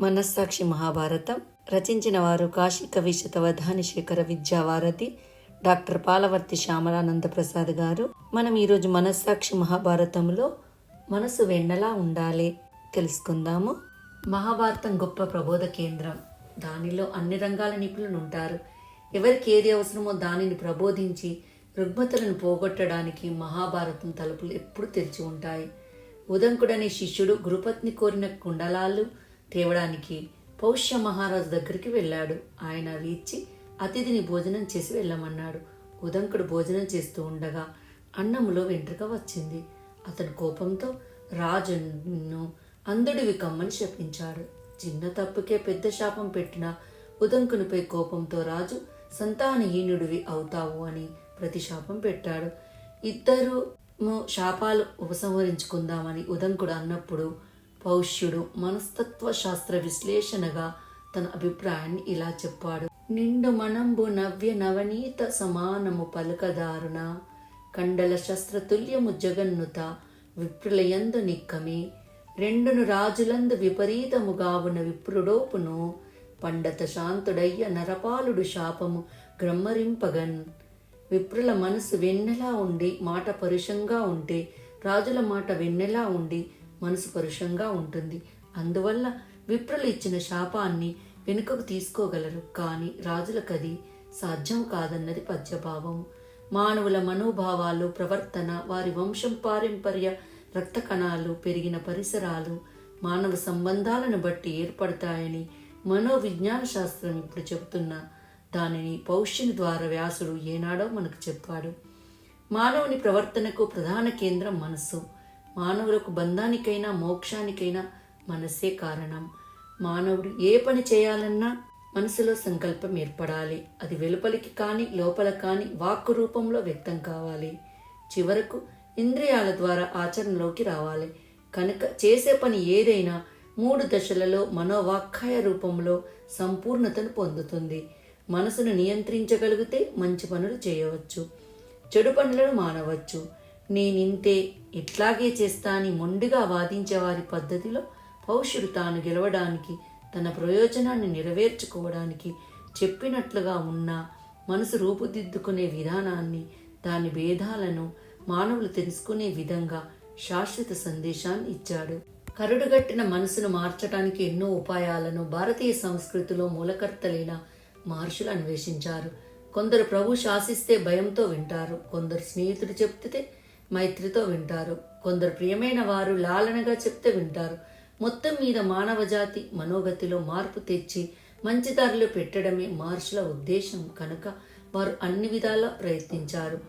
మనస్సాక్షి మహాభారతం రచించిన వారు కాశీ కవి శతవధాని శేఖర విద్యావారధి డాక్టర్ పాలవర్తి శ్యామలానంద ప్రసాద్ గారు. మనం ఈరోజు మనస్సాక్షి మహాభారతంలో మనసు వెన్నలా ఉండాలి తెలుసుకుందాము. మహాభారతం గొప్ప ప్రబోధ కేంద్రం. దానిలో అన్ని రంగాల నిపుణులు ఉంటారు. ఎవరికి ఏది అవసరమో దానిని ప్రబోధించి రుగ్మతలను పోగొట్టడానికి మహాభారతం తలుపులు ఎప్పుడు తెరిచి ఉంటాయి. ఉదంకుడనే శిష్యుడు గురుపత్ని కోరిన కుండలాలు తేవడానికి పౌష్య మహారాజు దగ్గరికి వెళ్ళాడు. ఆయన అవి ఇచ్చి అతిథిని భోజనం చేసి వెళ్ళమన్నాడు. ఉదంకుడు భోజనం చేస్తూ ఉండగా అన్నములో వెంట్రుక వచ్చింది. అతను కోపంతో రాజును అందుడివి కమ్మని శపించాడు. చిన్న తప్పుకే పెద్ద శాపం పెట్టిన ఉదంకునిపై కోపంతో రాజు సంతానహీనుడివి అవుతావు అని ప్రతిశాపం పెట్టాడు. ఇద్దరు శాపాలు ఉపసంహరించుకుందామని ఉదంకుడు అన్నప్పుడు పౌష్యుడు మనస్తత్వ శాస్త్ర విశ్లేషణగా తన అభిప్రాయాన్ని ఇలా చెప్పాడు. నిండు మనంబు నవ్య నవనీత సమానము పలుకదారుణ కండల శస్త్రతుల్యము జగన్నుత విప్రులయందు నిక్కమి రెండును రాజులందు విపరీతముగావున విప్రుడోపును పండత శాంతుడయ్య నరపాలుడు శాపము గ్రమ్మరింపగన్. విప్రుల మనసు వెన్నెలా ఉండి మాట పరుషంగా ఉంటే రాజుల మాట వెన్నెలా ఉండి మనసు పరుషంగా ఉంటుంది. అందువల్ల విప్రులు ఇచ్చిన శాపాన్ని వెనుకకు తీసుకోగలరు. కానీ రాజులకది సాధ్యం కాదన్నది పద్యభావం. మానవుల మనోభావాలు ప్రవర్తన వారి వంశం పారంపర్య రక్త కణాలు పెరిగిన పరిసరాలు మానవ సంబంధాలను బట్టి ఏర్పడతాయని మనోవిజ్ఞాన శాస్త్రం ఇప్పుడు చెబుతున్న దానిని పౌష్యుని ద్వారా వ్యాసుడు ఏనాడో మనకు చెప్పాడు. మానవుని ప్రవర్తనకు ప్రధాన కేంద్రం మనస్సు. మానవులకు బంధానికైనా మోక్షానికైనా మనస్సే కారణం. మానవుడు ఏ పని చేయాలన్నా మనసులో సంకల్పం ఏర్పడాలి. అది వెలుపలికి కానీ లోపల కానీ వాక్కు రూపంలో వ్యక్తం కావాలి. చివరకు ఇంద్రియాల ద్వారా ఆచరణలోకి రావాలి. కనుక చేసే పని ఏదైనా మూడు దశలలో మనోవాక్కాయ రూపంలో సంపూర్ణతను పొందుతుంది. మనసును నియంత్రించగలిగితే మంచి పనులు చేయవచ్చు. చెడు పనులను మానవచ్చు. నేనింతే ఇట్లాగే చేస్తా అని మొండిగా వాదించే వారి పద్ధతిలో పౌషుడు తాను గెలవడానికి తన ప్రయోజనాన్ని నెరవేర్చుకోవడానికి చెప్పినట్లుగా ఉన్న మనసు రూపుదిద్దుకునే విధానాన్ని దాని భేదాలను మానవులు తెలుసుకునే విధంగా శాశ్వత సందేశాన్ని ఇచ్చాడు. కరుడుగట్టిన మనసును మార్చడానికి ఎన్నో ఉపాయాలను భారతీయ సంస్కృతిలో మూలకర్తలైన మహర్షులు అన్వేషించారు. కొందరు ప్రభు శాసిస్తే భయంతో వింటారు. కొందరు స్నేహితుడు చెప్తే మైత్రితో వింటారు. కొందరు ప్రియమైన వారు లాలనగా చెప్తే వింటారు. మొత్తం మీద మానవ జాతి మనోగతిలో మార్పు తెచ్చి మంచి దారిలో పెట్టడమే మహర్షుల ఉద్దేశం కనుక వారు అన్ని విధాలా ప్రయత్నించారు.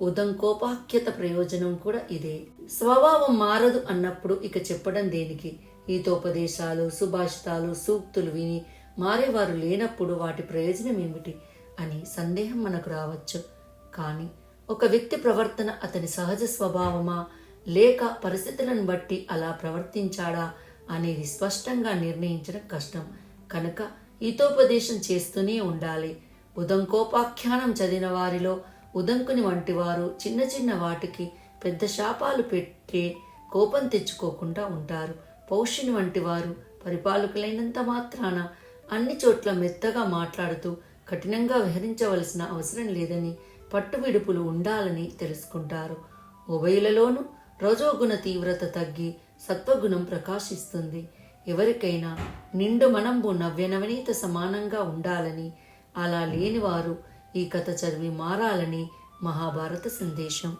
ఉదంకోపాఖ్యత ప్రయోజనం కూడా ఇదే. స్వభావం మారదు అన్నప్పుడు ఇక చెప్పడం దేనికి? ఈతోపదేశాలు సుభాషితాలు సూక్తులు విని మారేవారు లేనప్పుడు వాటి ప్రయోజనం ఏమిటి? అని సందేహం మనకు రావచ్చు. కానీ ఒక వ్యక్తి ప్రవర్తన అతని సహజ స్వభావమా? లేక పరిస్థితులను బట్టి అలా ప్రవర్తించాడా అనేది స్పష్టంగా నిర్ణయించడం కష్టం. కనుక హితోపదేశం చేస్తూనే ఉండాలి. ఉదంకోపాఖ్యానం చదివిన వారిలో ఉదంకుని వంటి వారు చిన్న చిన్న వాటికి పెద్ద శాపాలు పెట్టి కోపం తెచ్చుకోకుండా ఉంటారు. పౌష్యుని వంటి వారు పరిపాలకులైనంత మాత్రాన అన్ని చోట్ల మెత్తగా మాట్లాడుతూ కఠినంగా విహరించవలసిన అవసరం లేదని పట్టు విడుపులు ఉండాలని తెలుసుకుంటారు. ఉభయులలోనూ రజోగుణ తీవ్రత తగ్గి సత్వగుణం ప్రకాశిస్తుంది. ఎవరికైనా నిండు మనంబు నవ్యనవనీత సమానంగా ఉండాలని అలా లేనివారు ఈ కథ చదివి మారాలని మహాభారత సందేశం.